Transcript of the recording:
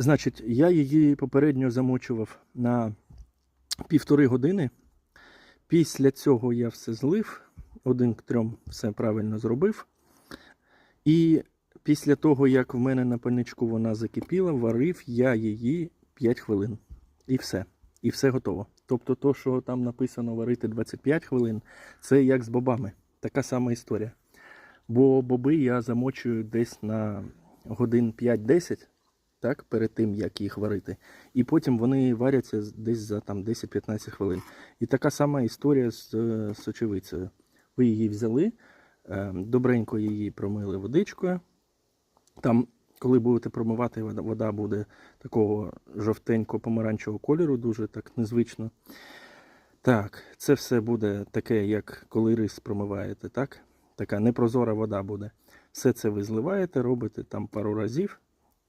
Значить, я її попередньо замочував на півтори години. Після цього я все злив, один к трьом все правильно зробив. І після того, як в мене на пальничку вона закипіла, варив я її 5 хвилин. І все. І все готово. Тобто, то, що там написано варити 25 хвилин, це як з бобами. Така сама історія. Бо боби я замочую десь на годин 5-10, так, перед тим, як їх варити. І потім вони варяться десь за там, 10-15 хвилин. І така сама історія з е, сочевицею. Ви її взяли, е, добренько її промили водичкою. Там, коли будете промивати, вода, буде такого жовтенько-помаранчевого кольору, дуже так незвично. Так, це все буде таке, як коли рис промиваєте, так? Така непрозора вода буде. Все це ви зливаєте, робите там пару разів,